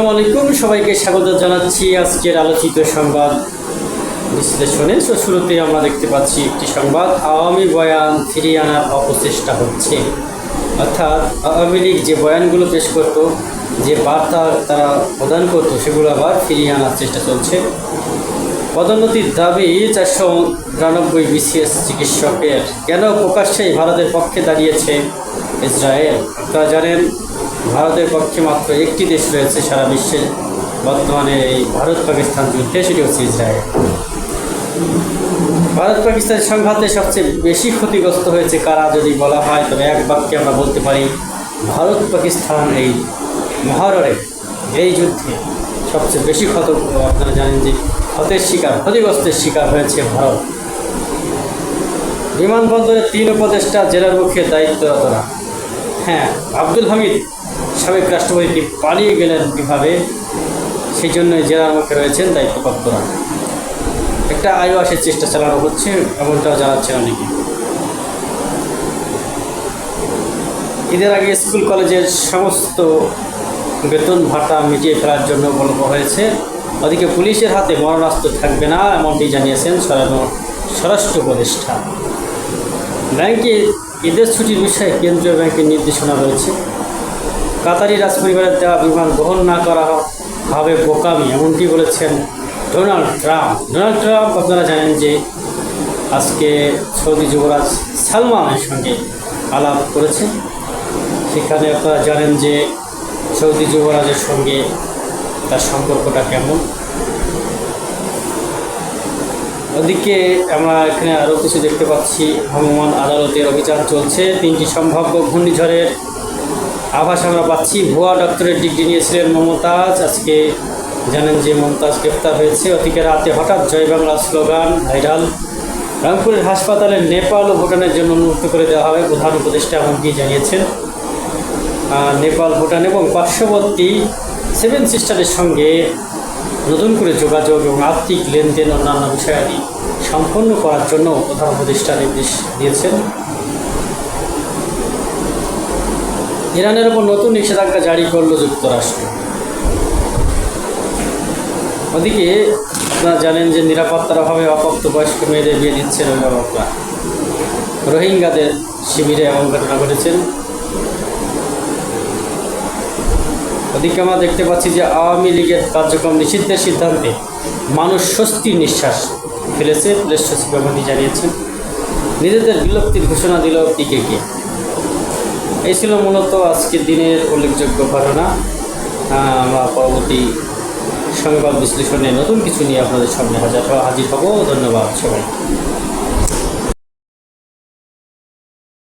আসসালামু আলাইকুম, সবাইকে স্বাগত জানাচ্ছি আজকের আলোচিত সংবাদ বিশ্লেষণে। শুরুতে আমরা দেখতে পাচ্ছি একটি সংবাদ, আওয়ামী বয়ান ফিরিয়ে আনার অপচেষ্টা হচ্ছে। অর্থাৎ আওয়ামী লীগ যে বয়ানগুলো পেশ করত, যে বার্তা তারা প্রদান করতো, সেগুলো আবার ফিরিয়ে আনার চেষ্টা চলছে। পদোন্নতির দাবি চারশো বিরানব্বই বিসিএস চিকিৎসকের। কেন প্রকাশ্যেই ভারতের পক্ষে দাঁড়িয়েছে ইসরায়েল? আপনারা জানেন ভারতের পক্ষে মাত্র একটি দেশ রয়েছে সারা বিশ্বে বর্তমানে এই ভারত পাকিস্তান যুদ্ধে, সেটি হচ্ছে ইসরায়েল। ভারত পাকিস্তানের সংঘাতে সবচেয়ে বেশি ক্ষতিগ্রস্ত হয়েছে কারা যদি বলা হয়, তবে এক বাক্যে আমরা বলতে পারি ভারত পাকিস্তান এই মহারণে এই যুদ্ধে সবচেয়ে বেশি ক্ষত, আপনারা জানেন যে ক্ষতের শিকার, ক্ষতিগ্রস্তের শিকার হয়েছে ভারত। বিমানবন্দরের তিন উপদেষ্টা জেলার মুখে দায়িত্বরতরা হ্যাঁ আব্দুল হামিদ সাবেক রাষ্ট্রপতি পালিয়ে গেলেন কীভাবে? সেই জন্য জেলার মুখে রয়েছেন দায়িত্বপ্রাপ্তরা একটা আয়ু আসার চেষ্টা চালানো হচ্ছে, এমনটাও জানাচ্ছেন অনেকে। ঈদের আগে স্কুল, কলেজের সমস্ত বেতন ভাতা মিটিয়ে ফেলার জন্য বলব হয়েছে। ওদিকে পুলিশের হাতে মরণাস্ত্র থাকবে না, এমনটি জানিয়েছেন সরানো স্বরাষ্ট্র উপদেষ্টা। ব্যাংকে ঈদের ছুটির বিষয়ে কেন্দ্রীয় ব্যাংকের নির্দেশনা রয়েছে। কাতারি রাজপরিবারের দেওয়া বিমান গ্রহণ না করা হবে বোকামি, এমনটি বলেছেন ডোনাল্ড ট্রাম্প। ডোনাল্ড ট্রাম্প, আপনারা জানেন যে আজকে সৌদি যুবরাজ সালমানের সঙ্গে আলাপ করেছে। সেখানে আপনারা জানেন যে সৌদি যুবরাজের সঙ্গে তার সম্পর্কটা কেমন। ওদিকে আমরা এখানে আরও কিছু দেখতে পাচ্ছি। ভ্রাম্যমাণ আদালতের অভিযান চলছে। তিনটি সম্ভাব্য ঘূর্ণিঝড়ের আভাস আমরা পাচ্ছি। ভুয়া ডক্টরের ডিগ্রি নিয়েছিলেন মমতাজ। আজকে জানেন যে মমতাজ গ্রেপ্তার হয়েছে। ওদিকে রাতে হঠাৎ জয় বাংলা স্লোগান ভাইরাল। রংপুরের হাসপাতালে নেপাল ও ভুটানের জন্য উন্মুক্ত করে দেওয়া হবে প্রধান উপদেষ্টা এমনটি জানিয়েছেন। নেপাল, ভুটান এবং পার্শ্ববর্তী সেভেন সিস্টারের সঙ্গে নতুন করে যোগাযোগ এবং আর্থিক লেনদেন অন্যান্য বিষয়াদি সম্পন্ন করার জন্য প্রধান উপদেষ্টা নির্দেশ দিয়েছেন। ইরানের ওপর নতুন নিষেধাজ্ঞা জারি করল যুক্তরাষ্ট্র। ওদিকে আপনারা জানেন যে নিরাপত্তার অভাবে অপ্রাপ্ত বয়স্ক মেয়েদের বিয়ে দিচ্ছেন অভিভাবকরা। রোহিঙ্গাদের শিবিরে এমন ঘটনা ঘটেছেন ওদিকে আমরা দেখতে পাচ্ছি যে আওয়ামী লীগের কার্যক্রম নিষিদ্ধের সিদ্ধান্তে মানুষ স্বস্তির নিঃশ্বাস ফেলেছে। পুলিশ সচিব জানিয়েছেন। নিজেদের বিলুপ্তির ঘোষণা দিল পিকেকে এই ছিল মূলত আজকের দিনের উল্লেখযোগ্য ঘটনা। আমরা পরবর্তী সংবাদ বিশ্লেষণে নতুন কিছু নিয়ে আপনাদের সামনে হাজার হাজির হব। ধন্যবাদ সবাই